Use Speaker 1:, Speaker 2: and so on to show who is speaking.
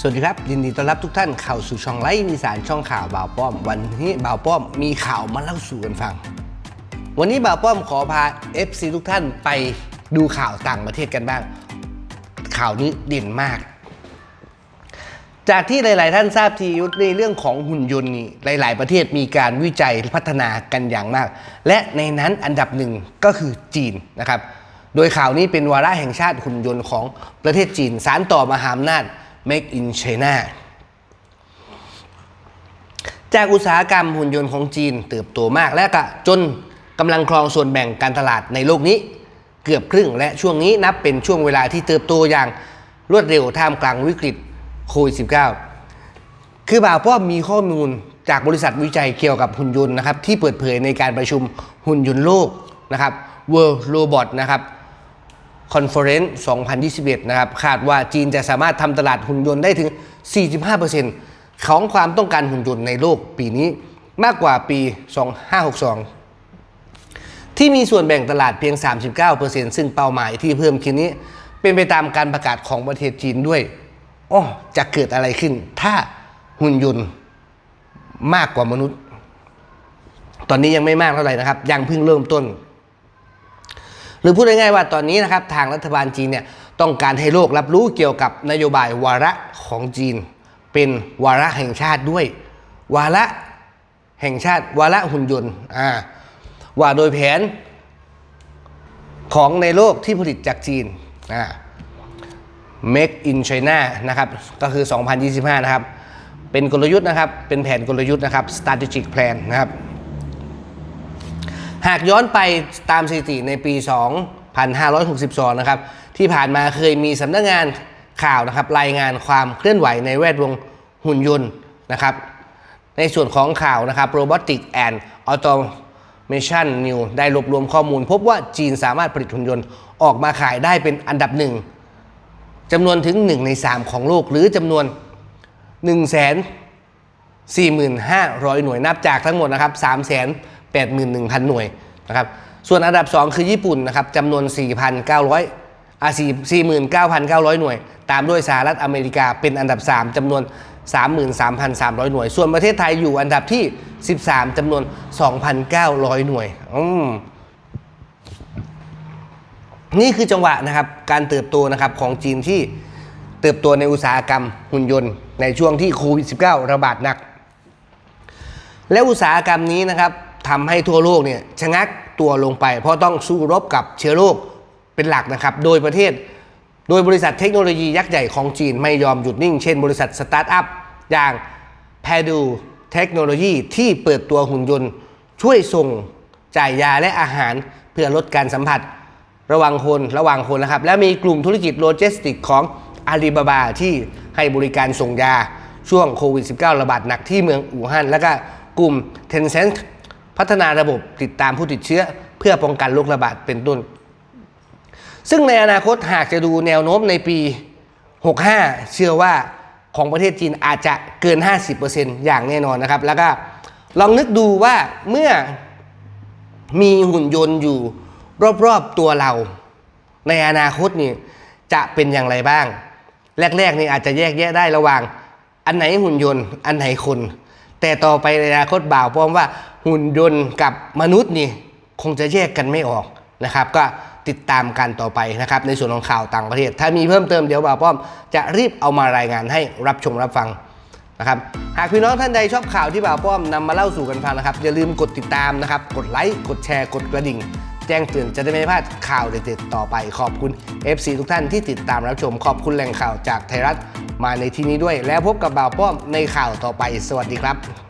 Speaker 1: สวัสดีครับ ยินดีต้อนรับทุกท่านเข้าสู่ช่องไลฟ์มีสารช่องข่าวบ่าวป้อม วันนี้บ่าวป้อมมีข่าวมาเล่าสู่กันฟัง วันนี้บ่าวป้อมขอพา FC ทุกท่านไปดูข่าวต่างประเทศกันบ้าง ข่าวนี้เด่นมาก จากที่หลาย ๆ ท่านทราบทีในเรื่องของหุ่นยนต์นี่หลาย ๆ ประเทศมีการวิจัยพัฒนากันอย่างมาก และในนั้นอันดับหนึ่งก็คือจีนนะครับ โดยข่าวนี้เป็นวาระแห่งชาติหุ่นยนต์ของประเทศจีน สารต่อมหาอำนาจ Make in China จากอุตสาหกรรมหุ่นยนต์ของจีนเติบโตมากและก็จนกำลังครองส่วนแบ่งการตลาดในโลกนี้ เกือบครึ่งและช่วงนี้นับเป็นช่วงเวลาที่เติบโตอย่างรวดเร็วท่ามกลางวิกฤตโควิด -19 คือบ่าวป้อมมีข้อมูลจากบริษัทวิจัยเกี่ยวกับหุ่นยนต์นะครับที่เปิดเผยในการประชุมหุ่นยนต์โลกนะครับ World Robot นะครับ คอนเฟอเรนซ์2021 นะครับ คาดว่าจีนจะสามารถทำตลาดหุ่นยนต์ได้ถึง 45%ของความต้องการหุ่นยนต์ในโลกปีนี้มากกว่าปี 2562 ที่มีส่วนแบ่งตลาดเพียง 39%ซึ่งเป้าหมายที่เพิ่มขึ้นนี้ เป็นไปตามการประกาศของประเทศจีนด้วยอ๋อจะเกิดอะไรขึ้น ถ้าหุ่นยนต์มากกว่ามนุษย์ ตอนนี้ยังไม่มากเท่าไหร่นะครับ ยังเพิ่งเริ่มต้น รือพูดง่ายๆว่าตอนนี้นะครับทางรัฐบาลจีนเนี่ยต้องการให้โลกรับรู้เกี่ยวกับนโยบายวาระของจีน เป็นวาระแห่งชาติด้วย วาระแห่งชาติ วาระหุ่นยนต์อ่าว่าโดยแผนของในโลกที่ผลิตจากจีนอ่า Make in China นะครับก็คือ 2025 นะครับ เป็นกลยุทธ์นะครับ เป็นแผนกลยุทธ์นะครับ strategic plan นะครับ หากย้อนไปตามสถิติในปี 2562 นะครับ ที่ผ่านมาเคยมีสำนักงานข่าวนะครับ รายงานความเคลื่อนไหวในแวดวงหุ่นยนต์นะครับ ในส่วนของข่าวนะครับ Robotic and Automation New ได้รวบรวมข้อมูล พบว่าจีนสามารถผลิตหุ่นยนต์ออกมาขายได้เป็นอันดับหนึ่งจำนวนถึง 1 ใน 3 ของโลกหรือจำนวน 1 4 5 0 0หน่วยนับจากทั้งหมดนะครับ 81,000 หน่วยนะครับส่วนอันดับ 2 คือญี่ปุ่นนะครับจำนวน 4,900อ่า49,900 หน่วย ตามด้วยสหรัฐอเมริกาเป็นอันดับ 3จำนวน 33,300 หน่วย ส่วนประเทศไทยอยู่อันดับที่ 13จำนวน 2,900 หน่วยอืมนี่คือจังหวะนะครับการเติบโตนะครับของจีนที่เติบโตในอุตสาหกรรมหุ่นยนต์ในช่วงที่โควิด -19 ระบาดหนัก และอุตสาหกรรมนี้นะครับ ทำให้ทั่วโลกเนี่ยชะงักตัวลงไป เพราะต้องสู้รบกับเชื้อโรคเป็นหลักนะครับ โดยประเทศ โดยบริษัทเทคโนโลยียักษ์ใหญ่ของจีนไม่ยอมหยุดนิ่ง เช่นบริษัทสตาร์ทอัพอย่าง p a d u เทคโนโลยีที่เปิดตัวหุ่นยนต์ ช่วยส่งจ่ายยาและอาหารเพื่อลดการสัมผัส ระว่างคนระว่างคนนะครับ และมีกลุ่มธุรกิจโลจิสติกของอาลีบาบาที่ให้บริการส่งยาช่วงโควิด -19 ระบาดหนักที่เมืองอู่ฮั่น แล้วก็กลุ่ม Tencent พัฒนาระบบติดตามผู้ติดเชื้อ เพื่อป้องกันโรคระบาดเป็นต้น ซึ่งในอนาคตหากจะดูแนวโน้มในปี 65 เชื่อว่าของประเทศจีนอาจจะเกิน 50%อย่างแน่นอนนะครับ แล้วก็ลองนึกดูว่าเมื่อมีหุ่นยนต์อยู่รอบๆตัวเรา ในอนาคตนี่จะเป็นอย่างไรบ้าง แรกๆนี่อาจจะแยกแยะได้ระหว่าง อันไหนหุ่นยนต์ อันไหนคน แต่ต่อไปในอนาคตบ่าวป้อมว่า หุ่นยนต์กับมนุษย์นี่คงจะแยกกันไม่ออกนะครับ ก็ติดตามกันต่อไปนะครับ ในส่วนของข่าวต่างประเทศ ถ้ามีเพิ่มเติมเดี๋ยวบ่าวป้อม จะรีบเอามารายงานให้รับชมรับฟังนะครับหากพี่น้องท่านใดชอบข่าวที่บ่าวป้อมนำมาเล่าสู่กันฟังนะครับ อย่าลืมกดติดตามนะครับ กดไลค์กดแชร์กดกระดิ่ง แจ้งเตือนจะได้ไม่พลาดข่าวเด็ดๆต่อไปขอบคุณ FC ทุกท่านที่ติดตามรับชมขอบคุณแหล่งข่าวจากไทยรัฐมาในที่นี้ด้วย แล้วพบกับบ่าวป้อมในข่าวต่อไป สวัสดีครับ